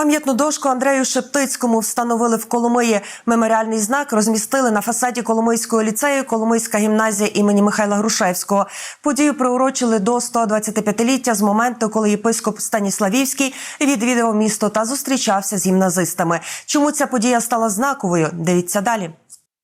Пам'ятну дошку Андрею Шептицькому встановили в Коломиї. Меморіальний знак розмістили на фасаді Коломийського ліцею Коломийська гімназія імені Михайла Грушевського. Подію приурочили до 125-ліття з моменту, коли єпископ Станіславівський відвідав місто та зустрічався з гімназистами. Чому ця подія стала знаковою? Дивіться далі.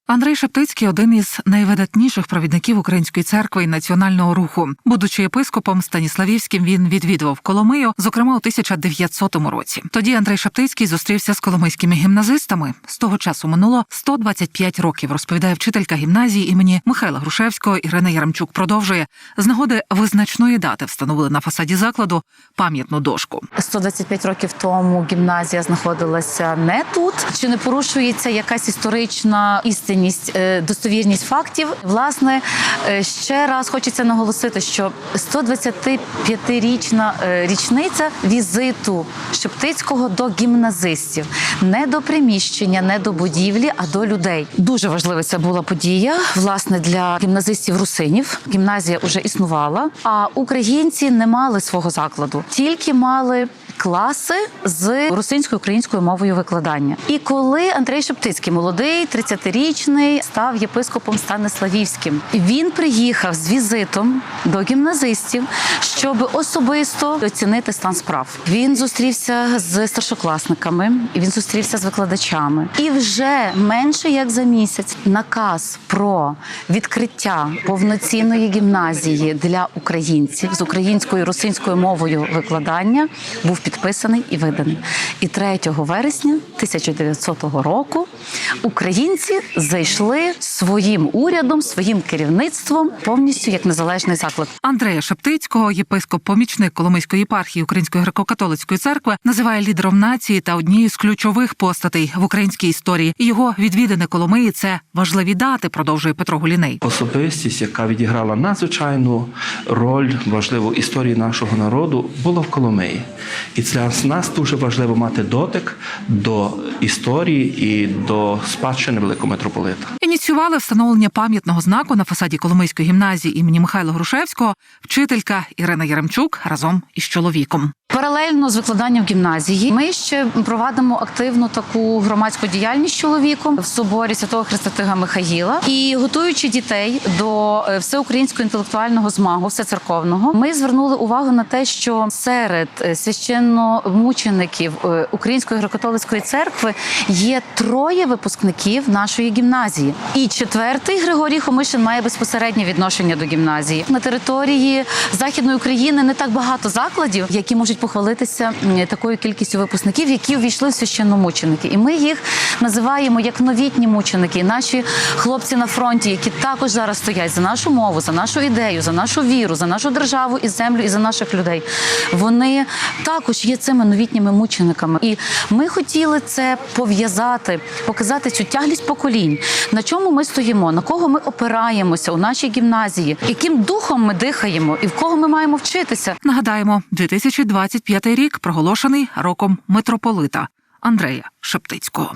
Андрей Шептицький один із найвидатніших провідників української церкви і національного руху. Будучи єпископом Станіславівським, він відвідував Коломию, зокрема у 1900 році. Тоді Андрей Шептицький зустрівся з коломийськими гімназистами. З того часу минуло 125 років. Розповідає вчителька гімназії імені Михайла Грушевського. Ірина Яремчук продовжує з нагоди визначної дати встановили на фасаді закладу пам'ятну дошку. 125 років тому гімназія знаходилася не тут. Чи не порушується якась історична істинність, е, достовірність фактів? Власне, е, ще раз хочеться наголосити, що 125-річна е, річниця візиту Шептицького до гімназистів, не до приміщення, не до будівлі, а до людей. Дуже важлива це була подія. Власне, для гімназистів русинів гімназія вже існувала, а українці не мали свого закладу, тільки мали. Класи з русинською українською мовою викладання. І коли Андрей Шептицький, молодий, 30-річний, став єпископом Станиславівським, він приїхав з візитом до гімназистів, щоб особисто оцінити стан справ. Він зустрівся з старшокласниками, він зустрівся з викладачами. І вже менше як за місяць наказ про відкриття повноцінної гімназії для українців з українською і русинською мовою викладання був підписаний і виданий. І 3 вересня 1900 року українці зайшли своїм урядом, своїм керівництвом повністю як незалежний заклад. Андрея Шептицького, єпископ помічник Коломийської єпархії Української греко-католицької церкви, називає лідером нації та однією з ключових постатей в українській історії. Його відвідини Коломиї це важливі дати, продовжує Петро Гуліней. Особистість, яка відіграла надзвичайну роль важливу історії нашого народу, була в Коломиї. І для нас дуже важливо мати дотик до історії і до спадщини великого митрополита. Ініціювали встановлення пам'ятного знаку на фасаді Коломийської гімназії імені Михайла Грушевського вчителька Ірина Яремчук разом із чоловіком. Паралельно з викладанням гімназії ми ще провадимо активну таку громадську діяльність з чоловіком в соборі святого Христотига Михаїла і готуючи дітей до е, всеукраїнського інтелектуального змагу, всецерковного, ми звернули увагу на те, що серед е, священномучеників е, Української греко-католицької церкви є троє випускників нашої гімназії. І четвертий Григорій Хомишин має безпосереднє відношення до гімназії на території західної України. Не так багато закладів, які можуть похвалитися такою кількістю випускників, які увійшли в священномученики. І ми їх називаємо як новітні мученики. Наші хлопці на фронті, які також зараз стоять за нашу мову, за нашу ідею, за нашу віру, за нашу державу і землю, і за наших людей. Вони також є цими новітніми мучениками. І ми хотіли це пов'язати, показати цю тяглість поколінь, на чому ми стоїмо, на кого ми опираємося у нашій гімназії, яким духом ми дихаємо і в кого ми маємо вчитися. Нагадаємо, 2025 рік проголошений роком митрополита Андрея Шептицького.